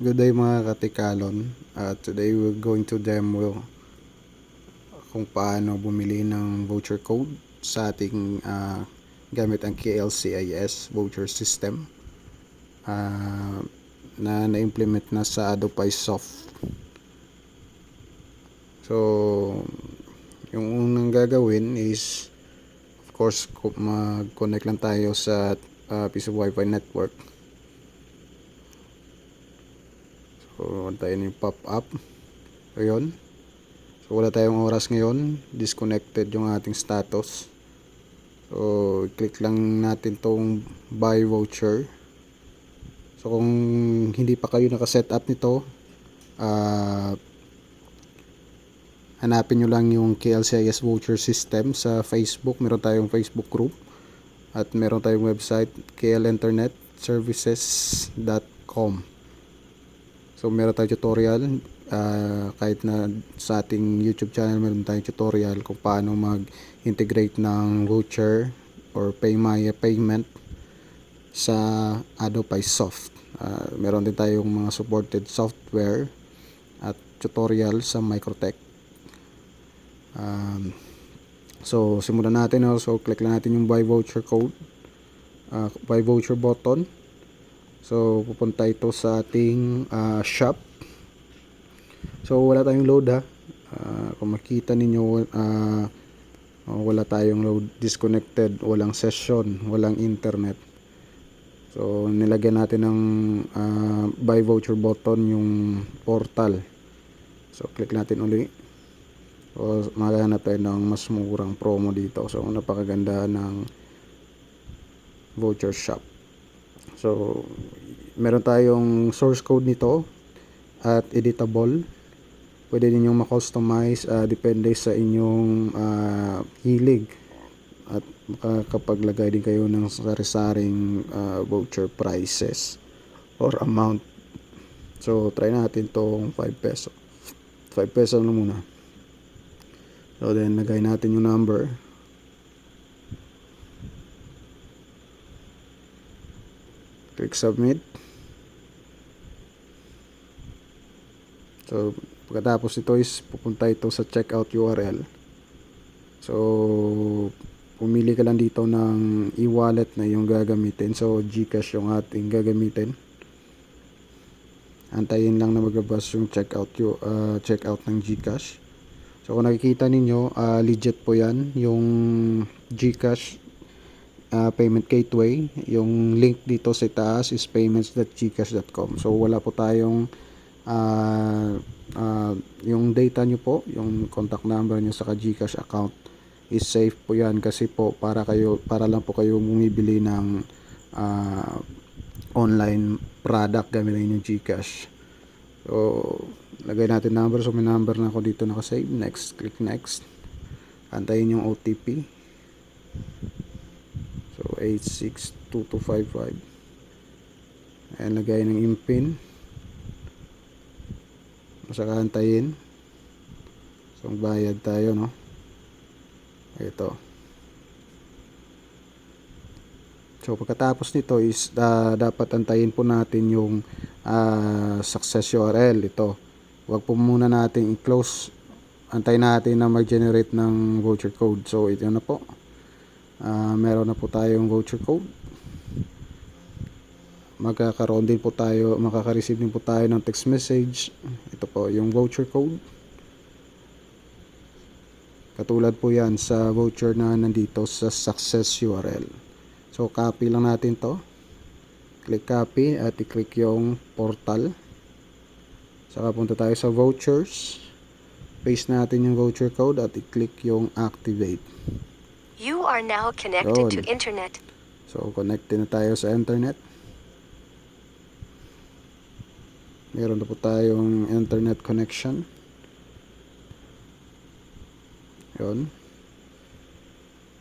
Good day mga katikalon. Uh, today we're going to demo kung paano bumili ng voucher code sa ating uh, gamit ang KLCIS voucher system uh, na na-implement na sa Adobe Soft. So, yung unang gagawin is of course mag-connect lang tayo sa uh, piece of Wi-Fi network So, antayin yung pop-up. So, yun. So, wala tayong oras ngayon. Disconnected yung ating status. So, click lang natin tong buy voucher. So, kung hindi pa kayo nakaset up nito, uh, hanapin nyo lang yung KLCIS voucher system sa Facebook. Meron tayong Facebook group. At meron tayong website, klinternetservices.com. So meron tayong tutorial uh, kahit na sa ating YouTube channel meron tayong tutorial kung paano mag-integrate ng voucher or pay my payment sa Adobe Soft. Uh, meron din tayong mga supported software at tutorial sa Microtech. Um, so simulan natin. So click lang natin yung buy voucher code. Uh, buy voucher button So, pupunta ito sa ating uh, shop. So, wala tayong load ha. Uh, kung makita ninyo, uh, wala tayong load, disconnected, walang session, walang internet. So, nilagyan natin ng uh, buy voucher button yung portal. So, click natin uli. So, maghanap tayo ng mas murang promo dito. So, napakaganda ng voucher shop. So, meron tayong source code nito at editable. Pwede ninyong ma-customize uh, depende sa inyong uh, hilig at makakapaglagay din kayo ng sari-saring uh, voucher prices or amount. So, try natin tong 5 peso. 5 peso na muna. So, then, lagay natin yung number. Click submit so pagkatapos ito is pupunta ito sa checkout URL so pumili ka lang dito ng e-wallet na yung gagamitin. So Gcash yung ating gagamitin. Antayin lang na maglabas yung checkout yung uh, checkout ng Gcash. So kung nakikita ninyo uh, legit po yan yung Gcash uh, payment gateway. Yung link dito sa taas is payments.gcash.com. So wala po tayong uh, uh, yung data nyo po, yung contact number nyo sa Gcash account is safe po yan kasi po para kayo para lang po kayo bumibili ng uh, online product gamitin yung Gcash. So lagay natin number so may number na ako dito naka-save. Next, click next. Antayin yung OTP. 862255 ayan lagay ng impin. Saka antayin so bayad tayo no? Ito. So pagkatapos nito is uh, dapat antayin po natin yung uh, success URL ito. Wag po muna natin i-close. Antayin natin na mag-generate ng voucher code. So ito na po uh, meron na po tayong voucher code. Magkakaroon din po tayo makaka-receive din po tayo ng text message. Ito po yung voucher code. Katulad po yan sa voucher na nandito sa success URL so copy lang natin to. Click copy at i-click yung portal. Saka punta tayo sa vouchers. Paste natin yung voucher code at i-click yung activate You are now connected to Yun. internet. So, connected na tayo sa internet. Meron na po tayong internet connection. Yun.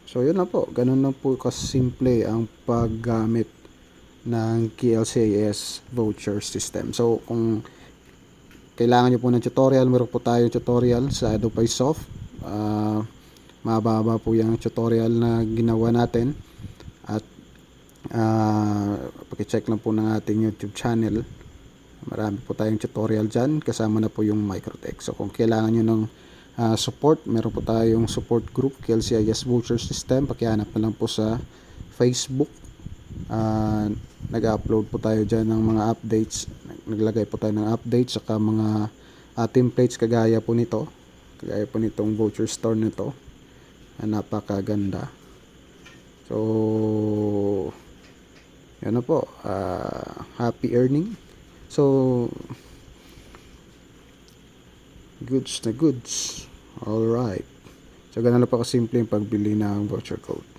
So, yun na po. Ganun lang po kasimple ang paggamit ng KLCAS voucher system. So, kung kailangan nyo po ng tutorial, meron po tayong tutorial sa Adobe Soft. Uh, mababa po yung tutorial na ginawa natin at uh, pakicheck lang po ng ating youtube channel Marami po tayong tutorial dyan. Kasama na po yung Microtech. So kung kailangan nyo ng ah, support, meron po tayong support group, KLCIS Voucher System. Pakihanap na lang po sa Facebook. Ah, nag-upload po tayo dyan ng mga updates. Naglagay po tayo ng updates saka mga ah, templates kagaya po nito. Kagaya po nitong voucher store nito. Ah, napakaganda. So, yan na po. Ah, happy earning. So, goods na goods. Alright. So, ganun na po kasimple yung pagbili ng voucher code.